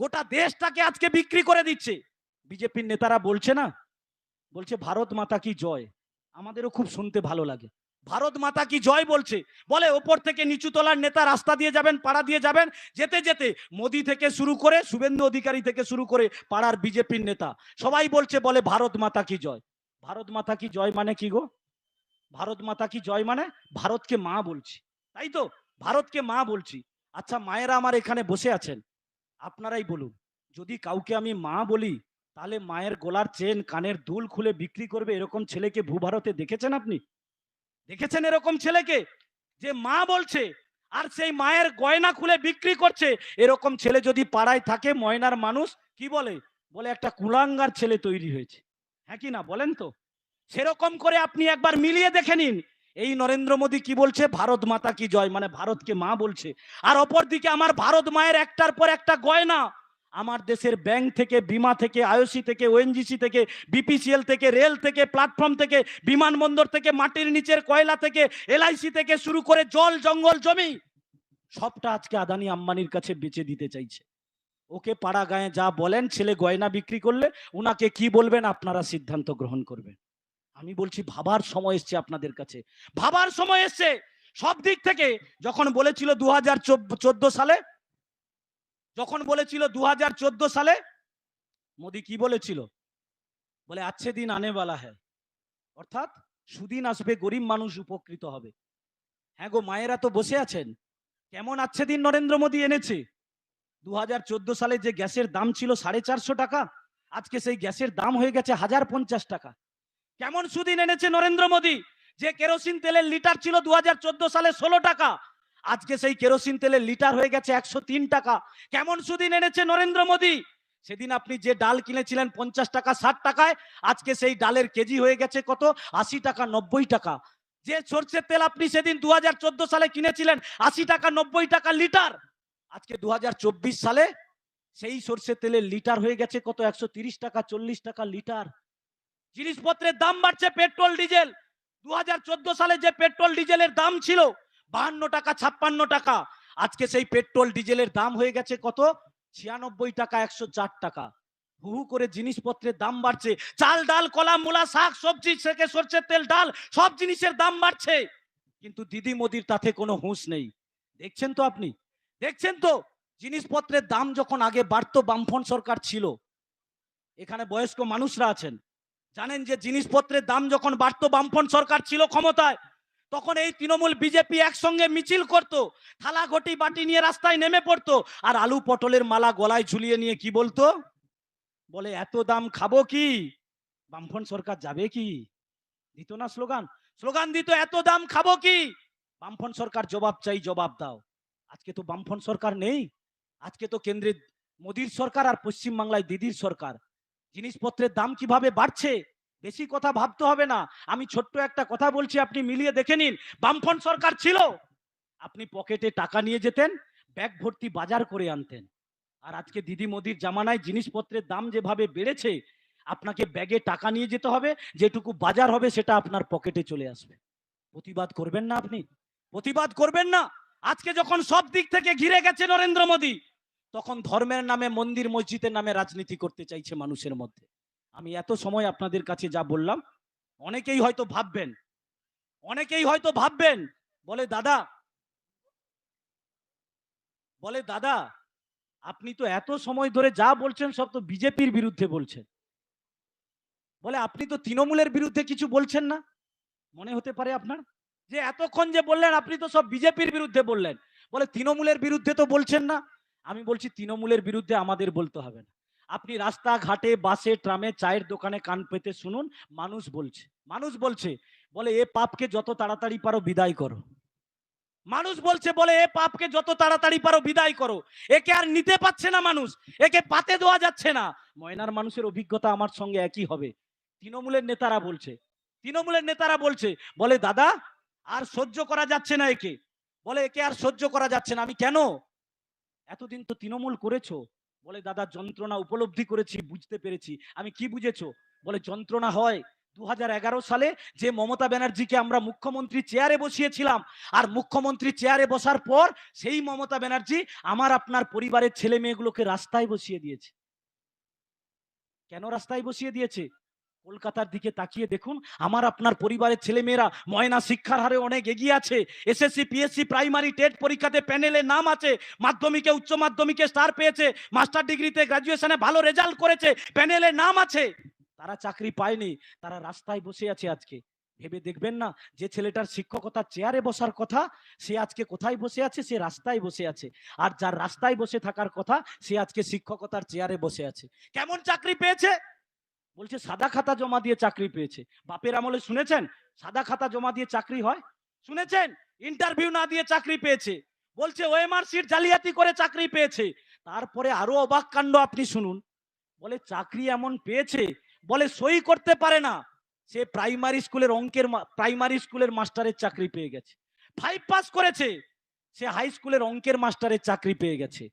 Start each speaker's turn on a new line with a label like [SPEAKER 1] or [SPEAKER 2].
[SPEAKER 1] গোটা দেশটাকে আজকে বিক্রি করে দিচ্ছে। বিজেপির নেতারা বলছে না? বলছে, ভারত মাতা কি জয়? আমাদেরও খুব শুনতে ভালো লাগে। ভারত মাতা কি জয়? বলছে। বলে, ওপর থেকে নিচু তলার নেতা রাস্তা দিয়ে যাবেন, পাড়া দিয়ে যাবেন, যেতে যেতে মোদি থেকে শুরু করে, শুভেন্দু অধিকারী থেকে শুরু করে পাড়ার বিজেপির নেতা। সবাই বলছে, বলে, ভারত মাতা কি জয়? ভারত মাতা কি জয় মানে কি গো? ভারত মাতা কি জয় মানে ভারতকে মা বলছি। তাই তো? ভারতকে মা বলছি? আচ্ছা মায়েরা আমার এখানে বসে আছেন। আপনারাই বলুন। যদি কাউকে আমি মা বলি, তাহলে মায়ের গলার চেন কানের দুল খুলে বিক্রি করবে এরকম ছেলেকে ভূভারতে দেখেছেন আপনি? দেখেছেন এরকম ছেলেকে? যে মা বলছে, আর সেই মায়ের গয়না খুলে বিক্রি করছে, এরকম ছেলে যদি পাড়ায় থাকে ময়নার মানুষ, কি বলে? বলে একটা কুলাঙ্গার ছেলে তৈরি হয়েছে। হ্যাঁ কি না? বলেন তো। সেরকম করে আপনি একবার মিলিয়ে দেখে নিন। এই নরেন্দ্র মোদী কি বলছে? ভারত মাতা কি জয়? মানে ভারতকে মা বলছে। আর অপরদিকে আমার ভারত মায়ের একটার পর একটা গয়না। আমার দেশের ব্যাংক থেকে, বিমা থেকে, আইওসি থেকে, ওএনজিসি থেকে, বিপিসিএল থেকে, রেল থেকে, প্ল্যাটফর্ম থেকে, বিমানবন্দর থেকে, মাটির নিচের কয়লা থেকে, এলআইসি থেকে শুরু করে জল, জঙ্গল, জমি, সবটা আজকে আদানি আম্বানির কাছে বেচে দিতে চাইছে। ওকে পাড়া গায়ে যা বলেন, ছেলে গয়না বিক্রি করলে উনাকে কি বলবেন? আপনারা সিদ্ধান্ত গ্রহণ করবেন। আমি বলছি, ভাবার সময় এসছে আপনাদের কাছে। ভাবার সময় এসছে। সব দিক থেকে যখন বলেছিল দু হাজার সালে, যখন বলেছিল দু হাজার চোদ্দ সালে, মোদি কি বলেছিল? বলে আচ্ছে দিন আনে বালা হ্যাঁ অর্থাৎ সুদিন আসবে, গরিব মানুষ উপকৃত হবে। হ্যাঁ গো, মায়েরা তো বসে আছেন। কেমন আচ্ছে দিন নরেন্দ্র মোদী এনেছে? দু হাজার চোদ্দ সালে যে গ্যাসের দাম ছিল সাড়ে চারশো টাকা, আজকে সেই গ্যাসের দাম হয়ে গেছে হাজার পঞ্চাশ টাকা। কেমন সুদিন এনেছে নরেন্দ্র মোদী? যে কেরোসিন তেলের লিটার ছিল দু হাজার চোদ্দ সালে ষোলো টাকা। আজকে সেই কেরোসিন তেলের লিটার হয়ে গেছে একশো তিন টাকা। কেমন সুদিন এনেছে নরেন্দ্র মোদী? সেদিন আপনি যে ডাল কিনেছিলেন পঞ্চাশ টাকা, ষাট টাকায়, আজকে সেই ডালের কেজি হয়ে গেছে কত? আশি টাকা, নব্বই টাকা। যে সর্ষের তেল আপনি সেদিন দু হাজার চোদ্দ সালে কিনেছিলেন, আশি টাকা, নব্বই টাকা লিটার। আজকে দু হাজার চব্বিশ সালে সেই সর্ষের তেলের লিটার হয়ে গেছে কত? একশো টাকা, চল্লিশ টাকা লিটার। জিনিসপত্রের দাম বাড়ছে, পেট্রোল, ডিজেল। দু হাজার চোদ্দ সালে যে পেট্রোল, ডিজেলের দাম ছিল বাহান্ন টাকা, ছাপ্পান্ন টাকা। আজকে সেই পেট্রোল, ডিজেলের দাম হয়ে গেছে কত? ছিয়ানব্বই টাকা, একশো চার টাকা। হু করে জিনিসপত্রের দাম বাড়ছে। চাল, ডাল, কলা, মূলা, শাক, সবজি থেকে সরষের তেল, ডাল, সব জিনিসের দাম বাড়ছে। কিন্তু দিদি মোদির তাতে কোনো হুঁশ নেই। দেখছেন তো আপনি? দেখছেন তো? জিনিসপত্রের দাম যখন আগে বাড়তো বামফন সরকার ছিল। এখানে বয়স্ক মানুষরা আছেন। জানেন যে জিনিসপত্রের দাম যখন বাড়তো বামফন সরকার ছিল ক্ষমতায়, তখন এই তৃণমূল বিজেপি একসঙ্গে মিছিল করত, থালা ঘটি বাটি নিয়ে রাস্তায় নেমে পড়তো, আর আলু পটলের মালা গলায় ঝুলিয়ে নিয়ে কি বলতো? বলে, এত দাম খাব কি? বামফন সরকার যাবে কি? দিত না স্লোগান। স্লোগান দিত, এত দাম খাব কি? বামফন সরকার জবাব চাই, জবাব দাও। আজকে তো বামফন সরকার নেই। আজকে তো কেন্দ্রে মোদির সরকার আর পশ্চিম বাংলায় দিদির সরকার। জিনিসপত্রের দাম কীভাবে বাড়ছে? বেশি কথা ভাবতে হবে না। আমি ছোট্ট একটা কথা বলছি, আপনি মিলিয়ে দেখে নিন। বামফন সরকার ছিল। আপনি পকেটে টাকা নিয়ে যেতেন, ব্যাগ ভর্তি বাজার করে আনতেন। আর আজকে দিদি মোদির জামানায় জিনিসপত্রের দাম যেভাবে বেড়েছে, আপনাকে ব্যাগে টাকা নিয়ে যেতে হবে, যেটুকু বাজার হবে সেটা আপনার পকেটে চলে আসবে। প্রতিবাদ করবেন না আপনি? প্রতিবাদ করবেন না? আজকে যখন সব দিক থেকে ঘিরে গেছে নরেন্দ্র মোদী তখন ধর্মের নামে, মন্দির মসজিদের নামে রাজনীতি করতে চাইছে মানুষের মধ্যে। আমি এত সময় আপনাদের কাছে যা বললাম, অনেকেই হয়তো ভাববেন, অনেকেই হয়তো ভাববেন, বলে, দাদা বলে, দাদা, আপনি তো এত সময় ধরে যা বলছেন সব তো বিজেপির বিরুদ্ধে বলছেন। বলে, আপনি তো তৃণমূলের বিরুদ্ধে কিছু বলছেন না? মনে হতে পারে আপনার? যে, এতক্ষণ যে বললেন, আপনি তো সব বিজেপির বিরুদ্ধে বললেন। বলে, তৃণমূলের বিরুদ্ধে তো বলছেন না। আমি বলছি তৃণমূলের বিরুদ্ধে আমাদের বলতে হবে না। আপনি রাস্তা ঘাটে বাসে, ট্রামে, চায়ের দোকানে কান পেতে শুনুন, মানুষ বলছে। মানুষ বলছে, বলে, এ পাপকে যত তাড়াতাড়ি পারো বিদায় করো। মানুষ বলছে, বলে, এ পাপকে যত তাড়াতাড়ি পারো বিদায় করো। একে আর নিতে পারছে না মানুষ, একে পাতে দেওয়া যাচ্ছে না। ময়নার মানুষের অভিজ্ঞতা আমার সঙ্গে একই হবে। তৃণমূলের নেতারা বলছে, তৃণমূলের নেতারা বলছে, বলে, দাদা, আর সহ্য করা যাচ্ছে না একে। বলে, একে আর সহ্য করা যাচ্ছে না। আমি, কেন? এতদিন তো তৃণমূল করেছ। বলে, দাদা, যন্ত্রণা উপলব্ধি করেছি, বুঝতে পেরেছি। আমি কি বুঝেছ? বলে, যন্ত্রণা হয় দুই হাজার এগারো সালে যে মমতা ব্যানার্জিকে আমরা মুখ্যমন্ত্রী চেয়ারে বসিয়েছিলাম। আর মুখ্যমন্ত্রী চেয়ারে বসার পর সেই মমতা ব্যানার্জি আমার আপনার পরিবারের ছেলে মেয়েগুলোকে রাস্তায় বসিয়ে দিয়েছে। কেন রাস্তায় বসিয়ে দিয়েছে? কলকাতার দিকে তাকিয়ে দেখুন, আমার আপনার পরিবারের ছেলেমেয়েরা ময়না শিক্ষার হারে অনেক এগিয়ে আছে। এসএসসি পিএসসি প্রাইমারি টেট পরীক্ষাতে প্যানেলে নাম আছে, মাধ্যমিকে, উচ্চ মাধ্যমিকে স্টার পেয়েছে মাস্টার ডিগ্রিতে গ্রাজুয়েশনে ভালো রেজাল্ট করেছে প্যানেলে নাম আছে। তারা চাকরি পায়নি, তারা রাস্তায় বসে আছে আজকে। ভেবে দেখবেন না, যে ছেলেটার শিক্ষকতার চেয়ারে বসার কথা, সে আজকে কোথায় বসে আছে, সে রাস্তায় বসে আছে। আর যার রাস্তায় বসে থাকার কথা, সে আজকে শিক্ষকতার চেয়ারে বসে আছে। কেমন চাকরি পেয়েছে? বলছে, সাদা খাতা জমা দিয়ে চাকরি পেয়েছে। বাপের আমলে শুনেছেন? সাদা খাতা জমা দিয়ে চাকরি হয়? শুনেছেন? ইন্টারভিউ না দিয়ে চাকরি পেয়েছে। বলছে, ওএমআর সিট জালিয়াতি করে চাকরি পেয়েছে। তারপরে আরও অবাক কাণ্ড আপনি শুনুন। বলে, চাকরি এমন পেয়েছে। বলে, সই করতে পারে না। সে প্রাইমারি স্কুলের অঙ্কের প্রাইমারি স্কুলের মাস্টারের চাকরি পেয়ে গেছে। ফাইভ পাস করেছে। সে হাই স্কুলের অঙ্কের মাস্টারের চাকরি পেয়ে গেছে।